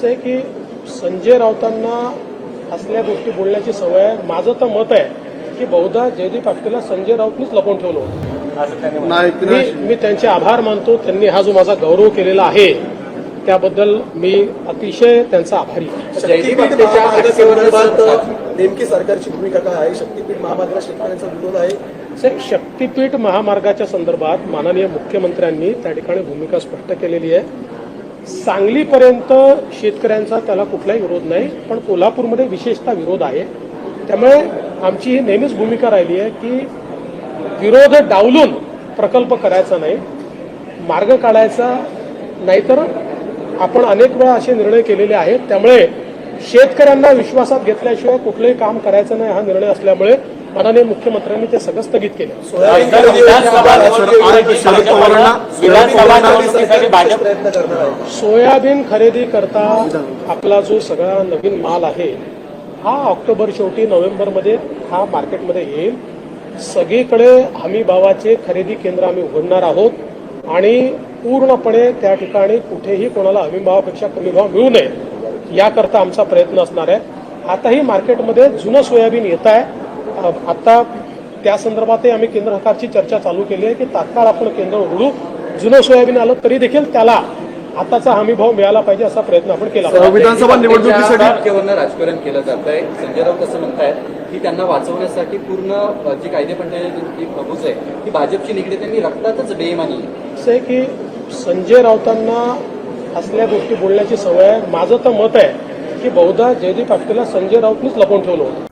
असं आहे की संजय राऊतांना असल्या गोष्टी बोलण्याची सवय आहे. माझं तर मत आहे की बहुधा जयदीप आपटेला संजय राऊतनीच लपवून ठेवलं होतं. मी. मी त्यांचे आभार मानतो. त्यांनी हा जो माझा गौरव केलेला आहे त्याबद्दल मी अतिशय त्यांचा आभारी नेमकी सरकारची भूमिका काय आहे? शक्तीपीठ महामार्गाला शेतकऱ्यांचा विरोध आहे. शक्तीपीठ महामार्गाच्या संदर्भात माननीय मुख्यमंत्र्यांनी त्या ठिकाणी भूमिका स्पष्ट केलेली आहे. सांगलीपर्यंत शेतकऱ्यांचा त्याला कुठलाही विरोध नाही पण कोल्हापूरमध्ये विशेषतः विरोध आहे. त्यामुळे आमची ही नेहमीच भूमिका राहिली आहे की विरोध डावलून प्रकल्प करायचा नाही मार्ग काढायचा नाहीतर आपण अनेक वेळा असे निर्णय केलेले आहेत. त्यामुळे शेतकऱ्यांना विश्वासात घेतल्याशिवाय कुठलंही काम करायचं नाही हा निर्णय असल्यामुळे माननीय मुख्यमंत्र्यांनी ते सगळं स्थगित केलं. सोयाबीन खरेदी करता आपला जो सगळा नवीन माल आहे हा ऑक्टोबर शेवटी नोव्हेंबरमध्ये हा मार्केटमध्ये येईल. सगळीकडे हमी भावाचे खरेदी केंद्र आम्ही उघडणार आहोत आणि पूर्णपणे त्या ठिकाणी कुठेही कोणाला हमी भावापेक्षा कमी भाव मिळू नये याकरता आमचा प्रयत्न असणार आहे. आताही मार्केटमध्ये जुनं सोयाबीन येत आहे. आता त्या संदर्भातही आम्ही केंद्र सरकारची चर्चा चालू केली आहे की तात्काळ आपण केंद्र उघडू. जुनं सोयाबीन आलं तरी देखील त्याला आताचा हमी भाव मिळाला पाहिजे असा प्रयत्न आपण केला. विधानसभा निवडणुकीसाठी राजकारण केलं जात आहे. संजय राऊत असं म्हणतायत की त्यांना वाचवण्यासाठी पूर्ण जी कायदे मंडळाची प्रभूज आहे ती भाजपची निगडी त्यांनी रक्तातच बेईमानी आहे. असं आहे की संजय राऊतांना असल्या गोष्टी बोलण्याची सवय आहे. माझं तर मत आहे की बहुधा जयदीप आपटेला संजय राऊतनीच लपवून ठेवलं होतं.